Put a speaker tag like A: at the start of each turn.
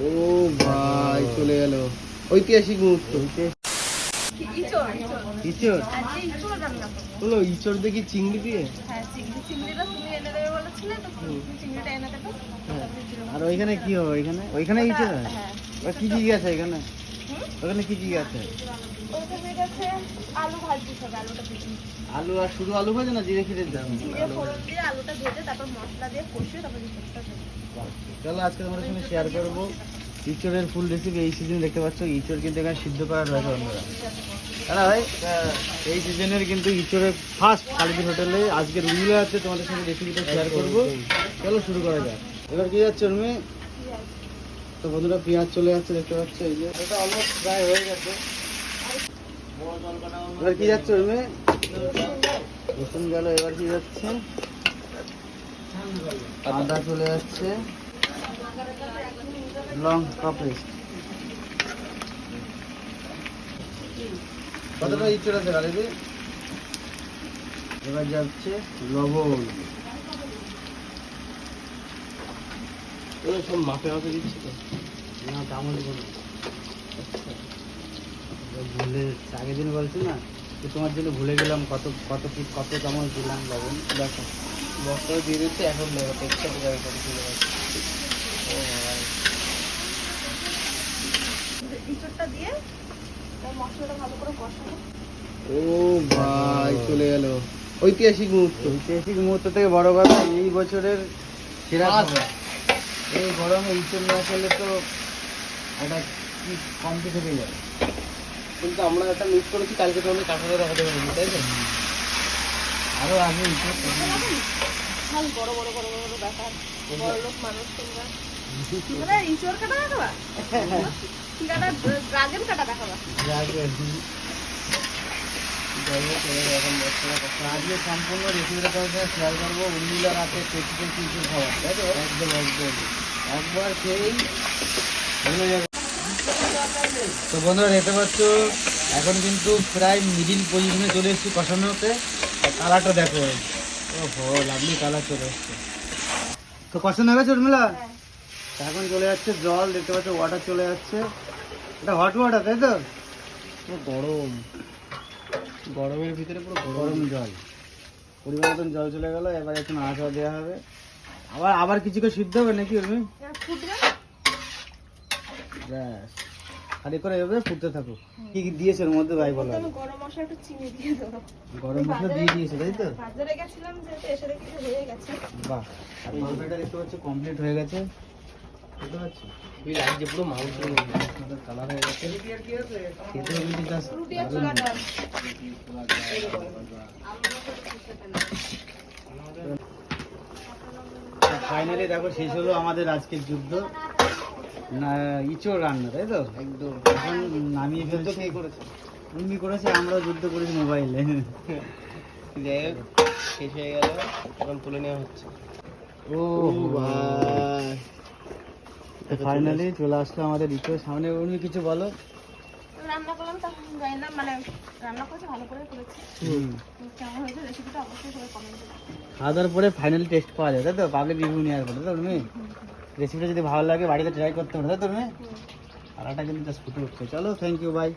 A: ও ভাই চলে গেল ঐতিহাসিক মুহূর্ত
B: ইঁচড়, ইঁচড়।
A: ইচড় দেখি চিংড়ি দিয়ে
B: হ্যাঁ,
A: আর ওইখানে কি হবে ওইখানে ওইখানে ইচড় হয়। কি কি আছে এখানে? ওখানে কি কি আছে
B: আলু
A: আর শুধু আলু ভাজে না জিরে ফিরে দাম
B: আলুটা ভেজে তারপর মশলা দিয়ে কষিয়ে তারপর।
A: চলো আজকে তোমাদের সঙ্গে শেয়ার করব। ইচড়ের ফুল রেসিপি এই সিজনে দেখতে পাচ্ছ, ইচড় কিন্তু এখানে সিদ্ধ করা রয়েছে বন্ধুরা। দাদা ভাই, এই সিজনের কিন্তু ইচড়ের ফার্স্ট কালিদিন হোটেলে আজকে রুইলে আছে, তোমাদের সঙ্গে রেসিপিটা শেয়ার করব। চলো শুরু করা যাক। এবার কি যাচ্ছে উর্মি তো বন্ধুরা, পেঁয়াজ চলে যাচ্ছে দেখতে পাচ্ছ, এই যে। এটা অলমোস্ট প্রায় হয়ে গেছে। এবার কি যাচ্ছে উর্মি রসুন গেল, এবার কি যাচ্ছে? আদা চলে যাচ্ছে লঙ্কা পেস্ট। কতটা ইচ্ছুর আছে গাড়িতে এবার যাচ্ছে লবণ। সব মাপে মাপে দিচ্ছি তো। না দাম দিব না। ভুলে আগের দিন বলছি না তোমার জন্য ভুলে গেলাম কত কত কত চামচ দিলাম লবণ। দেখো। বস্তাও দিয়ে দিচ্ছে এখন ও ভাই।
B: দিয়ে মশলাটা ভালো করে কষাবো।
A: ও ভাই চলে গেল। ঐতিহাসিক মুহূর্ত। ঐতিহাসিক মুহূর্ত থেকে বড় কথা এই বছরের সেরা এই গরমে না খেলে তো একটা কি কমতি থেকে যায় কিন্তু আমরা একটা মিস করেছি কালকে তো আমি কাঁঠালে দেখাতে পারিনি তাই তো? আরও
B: ভালো বড় বড় বড় বড় ব্যাপার। বড় লোক মানুষ তোমরা। তোমরা ইঁচড় কাটা দেখাবা? কি কাটা? ড্রাগন কাটা দেখাবা?
A: আজকে সম্পূর্ণ রেসিপিটা তোমার সাথে শেয়ার করব রাতে কিছু খাবার তাই তো? একদম একদম। একবার খেয়েই তো বন্ধুরা দেখতে পাচ্ছ এখন কিন্তু প্রায় মিডিল পজিশনে চলে এসেছি কষানোতে। কালারটা দেখো। লাভলি কালার চলে এসছে। তো হয়ে। এখন চলে যাচ্ছে জল দেখতে পাচ্ছ ওয়াটার চলে যাচ্ছে। এটা হট ওয়াটার তাই তো? পুরো গরম। গরমের ভিতরে পুরো গরম। জল। পরিমাণ মতন জল চলে গেল এবার একটু নাড়াচাড়া দেওয়া হবে। আবার আবার কিছুকে সিদ্ধ হবে নাকি উর্মি?
B: ফুটবে
A: খালি করে এভাবে ফুটতে থাকুক। কি কি দিয়েছে ওর মধ্যে ভাই বলো
B: গরম মশলা একটু চিনি দিয়ে দেবো।
A: গরম মশলা দিয়ে দিয়েছে তাই তো?
B: বাজারে গেছিলাম যেহেতু এসে দেখি যে হয়ে গেছে।
A: বাহ আর তরকারিটা দেখতে পাচ্ছ কমপ্লিট হয়ে গেছে। বুঝতে পারছি? লাগছে পুরো মাংস কালার হয়ে গেছে। খেতেও কিন্তু just
B: রুটি আর ছোলা ডাল
A: ফাইনালি দেখো শেষ হলো আমাদের আজকের যুদ্ধ। ইচোর রান্না তাই তো? একদম। এখন নামিয়ে ফেলতো কে করেছে? উনি করেছে আমরাও যুদ্ধ করেছি মোবাইলে। যাই হোক শেষ হয়ে গেল। এখন তুলে নেওয়া হচ্ছে। ও ভাই ফাইনালি চলে আসলো আমাদের ইচোর সামনে উনি কিছু বলো।
B: রান্না করলাম তখন জানি না মানে রান্না করেছি ভালো করে করেছি। কেমন হয়েছে রেসিপিটা অবশ্যই সবাই কমেন্ট
A: খাওয়া দাওয়ার পরে ফাইনাল টেস্ট পাওয়া যায় তাই তো? পাবলিক রিভিউ নেওয়ার পরে তো তুমি? রেসিপিটা যদি ভালো লাগে বাড়িতে ট্রাই করতে পারো তাই তো তুমি? আর কিন্তু জাস্ট ফুটে উঠছে। চলো থ্যাংক ইউ বাই